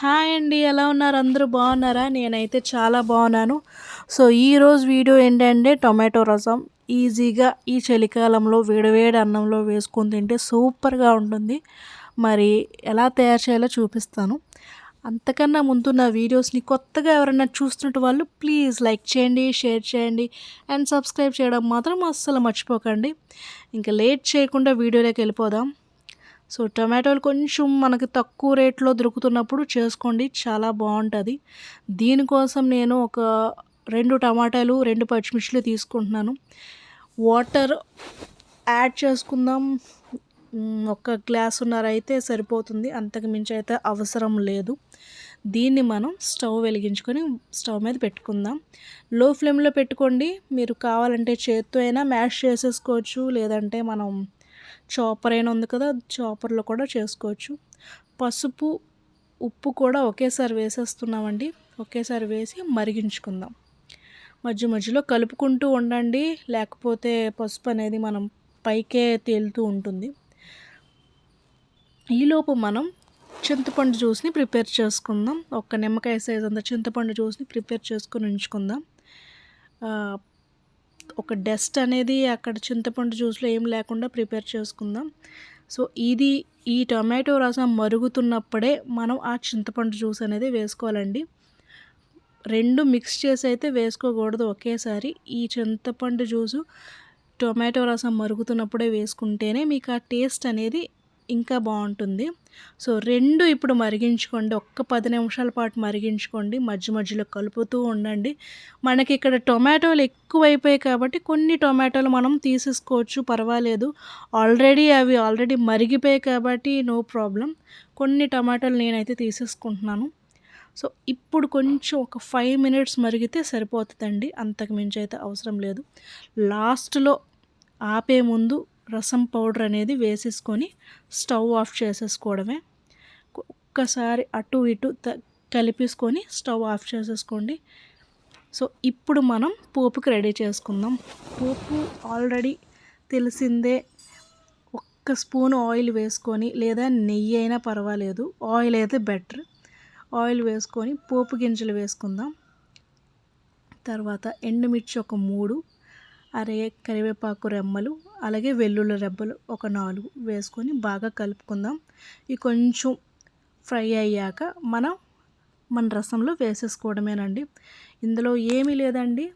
Hi అండి ఎలా ఉన్నారు? అందరూ బాగున్నారా? నేనైతే చాలా బాగున్నాను. సో ఈరోజు వీడియో ఏంటంటే టొమాటో రసం. ఈజీగా ఈ చలికాలంలో వేడివేడి అన్నంలో వేసుకొని తింటే సూపర్గా ఉంటుంది. మరి ఎలా తయారు చేయాలో చూపిస్తాను. అంతకన్నా ముందు నా వీడియోస్ని కొత్తగా ఎవరైనా చూస్తున్నట్టు వాళ్ళు ప్లీజ్ లైక్ చేయండి షేర్ చేయండి అండ్ సబ్స్క్రైబ్ చేయడం మాత్రం అస్సలు మర్చిపోకండి. ఇంకా లేట్ చేయకుండా వీడియోలోకి వెళ్ళిపోదాం. సో టమాటోలు కొంచెం మనకి తక్కువ రేట్లో దొరుకుతున్నప్పుడు చేసుకోండి చాలా బాగుంటుంది. దీనికోసం నేను ఒక రెండు టమాటాలు రెండు పచ్చిమిర్చిలు తీసుకుంటున్నాను. వాటర్ యాడ్ చేసుకుందాం. ఒక గ్లాస్ అయితే సరిపోతుంది. అంతకు మించి అయితే అవసరం లేదు. దీన్ని మనం స్టవ్ వెలిగించుకొని స్టవ్ మీద పెట్టుకుందాం. లో ఫ్లేమ్లో పెట్టుకోండి. మీరు కావాలంటే చేత్తో అయినా మ్యాష్ చేసేసుకోవచ్చు. లేదంటే మనం చాపర్ అయినా ఉంది కదా చాపర్లో కూడా చేసుకోవచ్చు. పసుపు ఉప్పు కూడా ఒకేసారి వేసేస్తున్నామండి. ఒకేసారి వేసి మరిగించుకుందాం. మధ్య మధ్యలో కలుపుకుంటూ ఉండండి లేకపోతే పసుపు అనేది మనం పైకే తేలుతూ ఉంటుంది. ఈలోపు మనం చింతపండు జ్యూస్ని ప్రిపేర్ చేసుకుందాం. ఒక్క నిమ్మకాయ సైజ్ అంత చింతపండు జ్యూస్ని ప్రిపేర్ చేసుకుని ఉంచుకుందాం. ఒక డస్ట్ అనేది అక్కడ చింతపండు జ్యూస్లో ఏం లేకుండా ప్రిపేర్ చేసుకుందాం. సో ఇది ఈ టొమాటో రసం మరుగుతున్నప్పుడే మనం ఆ చింతపండు జ్యూస్ అనేది వేసుకోవాలండి. రెండు మిక్స్ చేసి అయితే వేసుకోకూడదు ఒకేసారి. ఈ చింతపండు జ్యూసు టొమాటో రసం మరుగుతున్నప్పుడే వేసుకుంటేనే మీకు ఆ టేస్ట్ అనేది ఇంకా బాగుంటుంది. సో రెండు ఇప్పుడు మరిగించుకోండి. ఒక్క పది నిమిషాల పాటు మరిగించుకోండి. మధ్య మధ్యలో కలుపుతూ ఉండండి. మనకి ఇక్కడ టొమాటోలు ఎక్కువైపోయాయి కాబట్టి కొన్ని టొమాటోలు మనం తీసేసుకోవచ్చు. పర్వాలేదు. ఆల్రెడీ అవి ఆల్రెడీ మరిగిపోయాయి కాబట్టి నో ప్రాబ్లం. కొన్ని టొమాటోలు నేనైతే తీసేసుకుంటున్నాను. సో ఇప్పుడు కొంచెం ఒక ఫైవ్ మినిట్స్ మరిగితే సరిపోతుందండి. అంతకు మించి అయితే అవసరం లేదు. లాస్ట్లో ఆపే ముందు రసం పౌడర్ అనేది వేసేసుకొని స్టవ్ ఆఫ్ చేసేసుకోవడమే. ఒక్కసారి అటు ఇటు కలిపేసుకొని స్టవ్ ఆఫ్ చేసేసుకోండి. సో ఇప్పుడు మనం పోపుకి రెడీ చేసుకుందాం. పోపు ఆల్రెడీ తెలిసిందే ఒక్క స్పూన్ ఆయిల్ వేసుకొని లేదా నెయ్యి అయినా పర్వాలేదు ఆయిల్ అయితే బెటర్. ఆయిల్ వేసుకొని పోపు గింజలు వేసుకుందాం. తర్వాత ఎండుమిర్చి ఒక మూడు అరే కరివేపాకు రెమ్మలు అలాగే వెల్లుల్లి రెబ్బలు ఒక నాలుగు వేసుకొని బాగా కలుపుకుందాం. ఇవి కొంచెం ఫ్రై అయ్యాక మనం మన రసంలో వేసేసుకోవడమేనండి. ఇందులో ఏమీ లేదండి.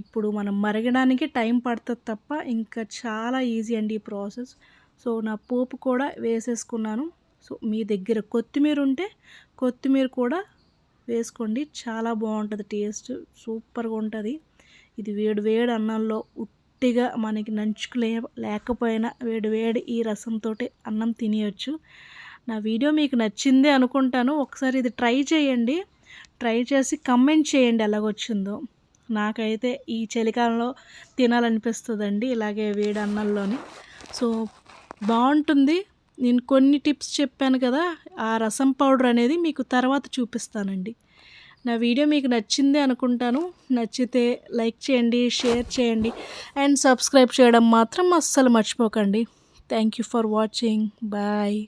ఇప్పుడు మనం మరగడానికి టైం పడుతుంది తప్ప ఇంకా చాలా ఈజీ అండి ఈ ప్రాసెస్. సో నా పోపు కూడా వేసేసుకున్నాను. సో మీ దగ్గర కొత్తిమీర ఉంటే కొత్తిమీర కూడా వేసుకోండి. చాలా బాగుంటుంది టేస్ట్. సూపర్గా ఉంటుంది. ఇది వేడి వేడి అన్నంలో ఉట్టిగా మనకి నంచుకులే లేకపోయినా వేడి వేడి ఈ రసంతో అన్నం తినేయచ్చు. నా వీడియో మీకు నచ్చింది అనుకుంటాను. ఒకసారి ఇది ట్రై చేయండి. ట్రై చేసి కమెంట్ చేయండి ఎలాగొచ్చిందో. నాకైతే ఈ చలికాలంలో తినాలనిపిస్తుందండి ఇలాగే వేడి అన్నంలోని. సో బాగుంటుంది. నేను కొన్ని టిప్స్ చెప్పాను కదా ఆ రసం పౌడర్ అనేది మీకు తర్వాత చూపిస్తానండి. నా వీడియో మీకు నచ్చింది అనుకుంటాను. నచ్చితే లైక్ చేయండి షేర్ చేయండి అండ్ సబ్స్క్రైబ్ చేయడం మాత్రం అస్సలు మర్చిపోకండి. Thank you for watching bye